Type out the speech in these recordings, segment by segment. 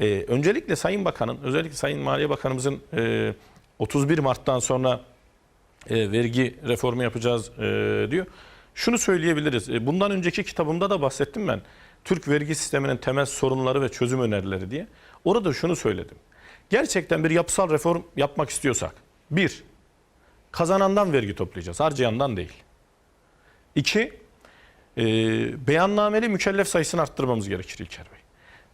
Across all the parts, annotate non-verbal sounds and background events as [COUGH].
Ee, öncelikle Sayın Bakan'ın, özellikle Sayın Maliye Bakanımızın e, 31 Mart'tan sonra e, vergi reformu yapacağız e, diyor. Şunu söyleyebiliriz. E, bundan önceki kitabımda da bahsettim ben. Türk vergi sisteminin temel sorunları ve çözüm önerileri diye. Orada şunu söyledim. Gerçekten bir yapısal reform yapmak istiyorsak, bir, kazanandan vergi toplayacağız, harcayandan değil. İki, e, beyannameli mükellef sayısını arttırmamız gerekir İlker Bey.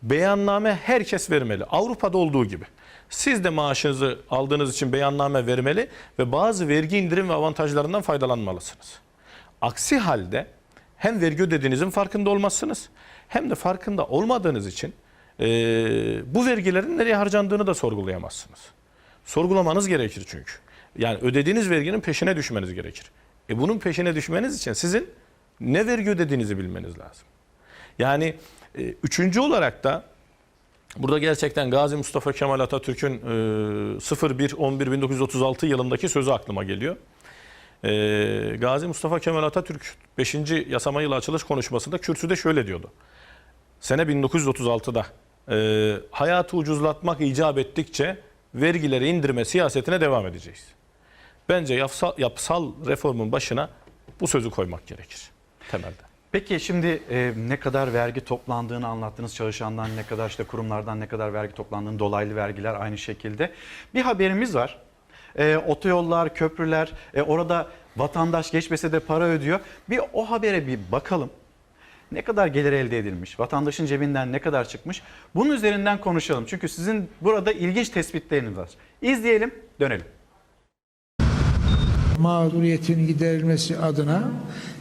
Beyanname herkes vermeli. Avrupa'da olduğu gibi. Siz de maaşınızı aldığınız için beyanname vermeli ve bazı vergi indirim ve avantajlarından faydalanmalısınız. Aksi halde hem vergi ödediğinizin farkında olmazsınız hem de farkında olmadığınız için e, bu vergilerin nereye harcandığını da sorgulayamazsınız. Sorgulamanız gerekir çünkü. Yani ödediğiniz verginin peşine düşmeniz gerekir. E bunun peşine düşmeniz için sizin ne vergi ödediğinizi bilmeniz lazım. Yani üçüncü olarak da burada gerçekten Gazi Mustafa Kemal Atatürk'ün e, 01-11-1936 yılındaki sözü aklıma geliyor. E, Gazi Mustafa Kemal Atatürk 5. yasama yılı açılış konuşmasında kürsüde şöyle diyordu. Sene 1936'da e, hayatı ucuzlatmak icap ettikçe vergileri indirme siyasetine devam edeceğiz. Bence yapsal, yapısal reformun başına bu sözü koymak gerekir temelde. Peki şimdi e, ne kadar vergi toplandığını anlattınız çalışandan ne kadar işte kurumlardan ne kadar vergi toplandığını dolaylı vergiler aynı şekilde. Bir haberimiz var. E, otoyollar, köprüler e, orada vatandaş geçmese de para ödüyor. Bir o habere bir bakalım. Ne kadar gelir elde edilmiş? Vatandaşın cebinden ne kadar çıkmış? Bunun üzerinden konuşalım. Çünkü sizin burada ilginç tespitleriniz var. İzleyelim, dönelim. Mağduriyetin giderilmesi adına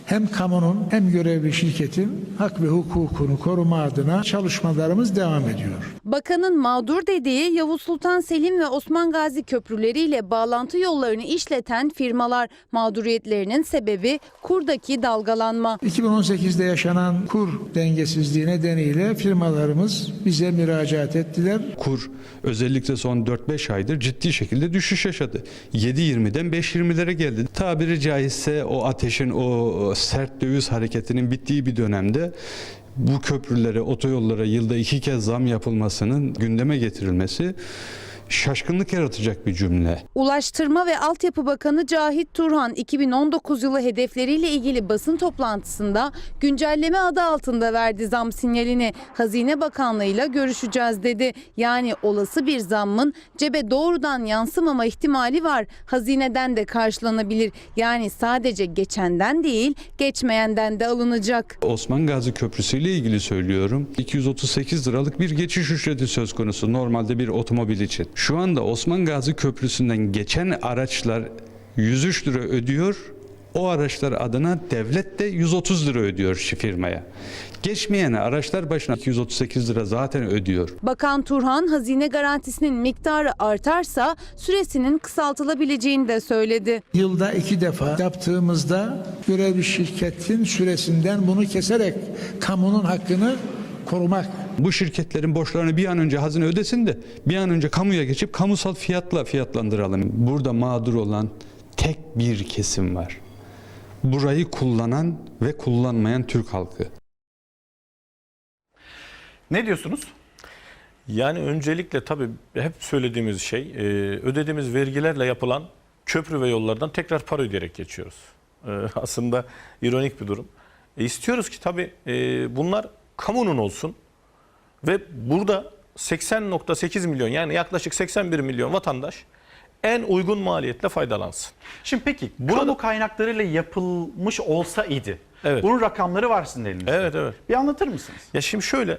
hem kamunun hem görevli şirketin hak ve hukukunu koruma adına çalışmalarımız devam ediyor. Bakanın mağdur dediği Yavuz Sultan Selim ve Osman Gazi köprüleriyle bağlantı yollarını işleten firmalar mağduriyetlerinin sebebi kurdaki dalgalanma. 2018'de yaşanan kur dengesizliği nedeniyle firmalarımız bize müracaat ettiler. kur özellikle son 4-5 aydır ciddi şekilde düşüş yaşadı. 7.20'den 5.20'lere geldi. Tabiri caizse o ateşin o sert döviz hareketinin bittiği bir dönemde bu köprülere, otoyollara yılda iki kez zam yapılmasının gündeme getirilmesi şaşkınlık yaratacak bir cümle. Ulaştırma ve Altyapı Bakanı Cahit Turhan 2019 yılı hedefleriyle ilgili basın toplantısında güncelleme adı altında verdi zam sinyalini. Hazine Bakanlığı'yla görüşeceğiz dedi. Yani olası bir zammın cebe doğrudan yansımama ihtimali var. Hazineden de karşılanabilir. Yani sadece geçenden değil geçmeyenden de alınacak. Osman Gazi Köprüsü ile ilgili söylüyorum. 238 liralık bir geçiş ücreti söz konusu normalde bir otomobil için. Şu anda Osman Gazi Köprüsü'nden geçen araçlar 103 lira ödüyor. O araçlar adına devlet de 130 lira ödüyor şu firmaya. Geçmeyen araçlar başına 238 lira zaten ödüyor. Bakan Turhan hazine garantisinin miktarı artarsa süresinin kısaltılabileceğini de söyledi. Yılda iki defa yaptığımızda görevli şirketin süresinden bunu keserek kamunun hakkını korumak Bu şirketlerin borçlarını bir an önce hazine ödesin de bir an önce kamuya geçip kamusal fiyatla fiyatlandıralım. Burada mağdur olan tek bir kesim var. Burayı kullanan ve kullanmayan Türk halkı. Ne diyorsunuz? Yani öncelikle tabii hep söylediğimiz şey e, ödediğimiz vergilerle yapılan köprü ve yollardan tekrar para ödeyerek geçiyoruz. E, [LAUGHS] aslında ironik bir durum. E, istiyoruz ki tabii e, bunlar kamunun olsun ve burada 80.8 milyon yani yaklaşık 81 milyon vatandaş en uygun maliyetle faydalansın. Şimdi peki Burada- kamu kaynaklarıyla yapılmış olsa idi. Evet. Bunun rakamları var sizin elinizde. Evet evet. Bir anlatır mısınız? Ya şimdi şöyle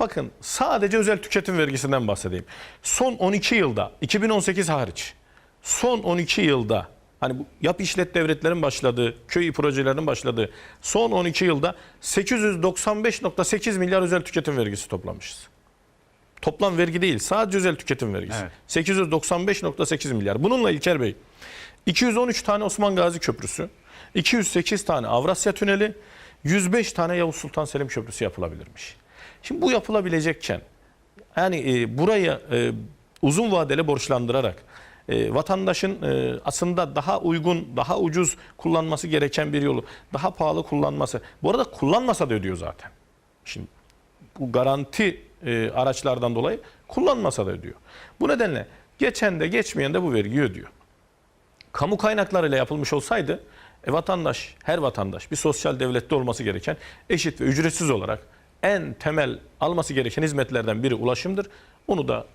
bakın sadece özel tüketim vergisinden bahsedeyim. Son 12 yılda 2018 hariç son 12 yılda hani bu yap işlet devletlerin başladığı, köy projelerinin başladığı son 12 yılda 895.8 milyar özel tüketim vergisi toplamışız. Toplam vergi değil sadece özel tüketim vergisi. Evet. 895.8 milyar. Bununla İlker Bey 213 tane Osman Gazi Köprüsü, 208 tane Avrasya Tüneli, 105 tane Yavuz Sultan Selim Köprüsü yapılabilirmiş. Şimdi bu yapılabilecekken yani e, burayı e, uzun vadeli borçlandırarak e, vatandaşın e, aslında daha uygun, daha ucuz kullanması gereken bir yolu daha pahalı kullanması. Bu arada kullanmasa da ödüyor zaten. Şimdi bu garanti e, araçlardan dolayı kullanmasa da ödüyor. Bu nedenle geçen de geçmeyen de bu vergiyi ödüyor. Kamu kaynaklarıyla yapılmış olsaydı e, vatandaş, her vatandaş bir sosyal devlette olması gereken eşit ve ücretsiz olarak en temel alması gereken hizmetlerden biri ulaşımdır. Onu da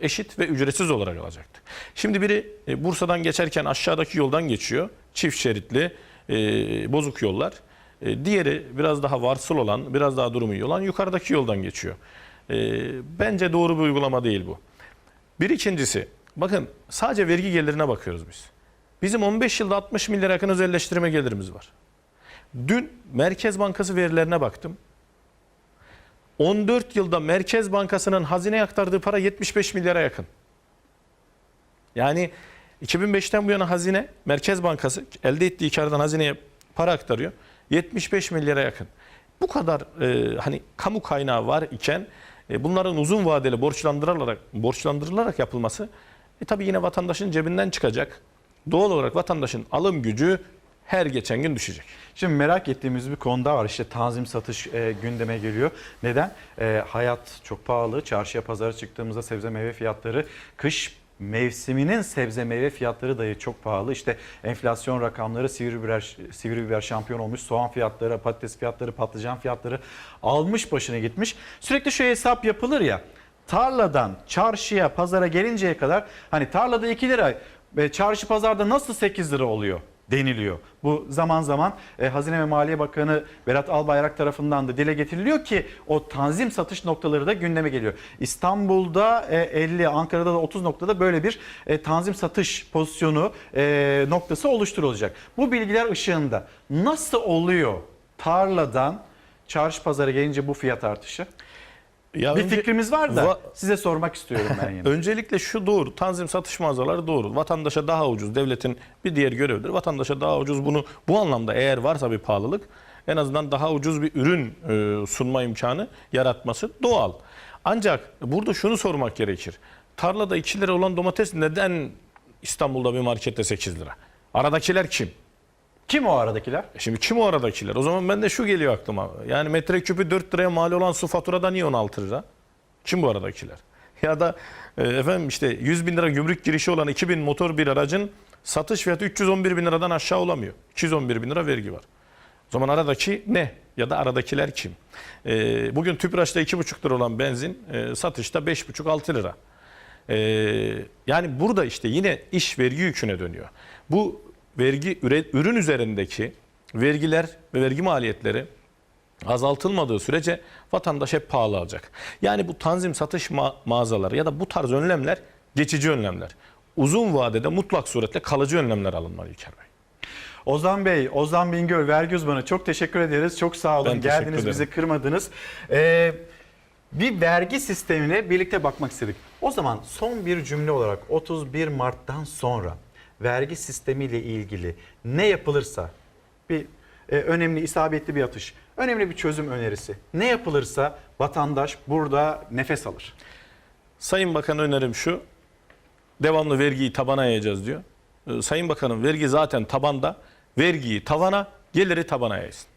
eşit ve ücretsiz olarak alacaktı. Şimdi biri e, Bursa'dan geçerken aşağıdaki yoldan geçiyor. Çift şeritli, e, bozuk yollar. E, diğeri biraz daha varsıl olan, biraz daha durumu iyi olan yukarıdaki yoldan geçiyor. E, bence doğru bir uygulama değil bu. Bir ikincisi, bakın sadece vergi gelirine bakıyoruz biz. Bizim 15 yılda 60 milyar yakın özelleştirme gelirimiz var. Dün Merkez Bankası verilerine baktım. 14 yılda Merkez Bankası'nın hazineye aktardığı para 75 milyara yakın. Yani 2005'ten bu yana hazine, Merkez Bankası elde ettiği kardan hazineye para aktarıyor. 75 milyara yakın. Bu kadar e, hani kamu kaynağı var iken e, bunların uzun vadeli borçlandırılarak borçlandırılarak yapılması e, tabii yine vatandaşın cebinden çıkacak. Doğal olarak vatandaşın alım gücü her geçen gün düşecek. Şimdi merak ettiğimiz bir konuda var. İşte tanzim satış e, gündeme geliyor. Neden? E, hayat çok pahalı. Çarşıya pazara çıktığımızda sebze meyve fiyatları kış mevsiminin sebze meyve fiyatları dahi çok pahalı. İşte enflasyon rakamları sivri biber, sivri biber şampiyon olmuş. Soğan fiyatları, patates fiyatları, patlıcan fiyatları almış başına gitmiş. Sürekli şu hesap yapılır ya. Tarladan çarşıya, pazara gelinceye kadar hani tarlada 2 lira ve çarşı pazarda nasıl 8 lira oluyor? Deniliyor. Bu zaman zaman e, Hazine ve Maliye Bakanı Berat Albayrak tarafından da dile getiriliyor ki o tanzim satış noktaları da gündeme geliyor. İstanbul'da e, 50, Ankara'da da 30 noktada böyle bir e, tanzim satış pozisyonu e, noktası oluşturulacak. Bu bilgiler ışığında nasıl oluyor tarladan çarşı pazara gelince bu fiyat artışı? Ya Bir önce- fikrimiz var da Va- size sormak istiyorum ben [LAUGHS] yine. Öncelikle şu doğru. Tanzim satış mağazaları doğru. Vatandaşa daha ucuz. Devletin bir diğer görevidir. Vatandaşa daha ucuz bunu bu anlamda eğer varsa bir pahalılık en azından daha ucuz bir ürün e, sunma imkanı yaratması doğal. Ancak burada şunu sormak gerekir. Tarlada 2 lira olan domates neden İstanbul'da bir markette 8 lira? Aradakiler kim? Kim o aradakiler? E Şimdi kim o aradakiler? O zaman ben de şu geliyor aklıma. Yani metreküpü 4 liraya mal olan su faturada niye 16 lira? Kim bu aradakiler? [LAUGHS] Ya da e, efendim işte 100 bin lira gümrük girişi olan 2000 motor bir aracın satış fiyatı 311 bin liradan aşağı olamıyor. 211 bin lira vergi var. O zaman aradaki ne? Ya da aradakiler kim? E, bugün Tüpraş'ta 2,5 lira olan benzin e, satışta 5,5-6 lira. Ee, yani burada işte yine iş vergi yüküne dönüyor. Bu vergi ürün üzerindeki vergiler ve vergi maliyetleri azaltılmadığı sürece vatandaş hep pahalı alacak. Yani bu tanzim satış ma- mağazaları ya da bu tarz önlemler geçici önlemler. Uzun vadede mutlak suretle kalıcı önlemler alınmalı İlker Bey. Ozan Bey, Ozan Bingöl vergi uzmanı çok teşekkür ederiz. Çok sağ olun. Ben Geldiniz bizi kırmadınız. Ee, bir vergi sistemine birlikte bakmak istedik. O zaman son bir cümle olarak 31 Mart'tan sonra vergi sistemiyle ilgili ne yapılırsa bir e, önemli isabetli bir atış, önemli bir çözüm önerisi. Ne yapılırsa vatandaş burada nefes alır. Sayın Bakan önerim şu. Devamlı vergiyi tabana yayacağız diyor. Ee, Sayın Bakanım vergi zaten tabanda. Vergiyi tavana, geliri tabana yaysın.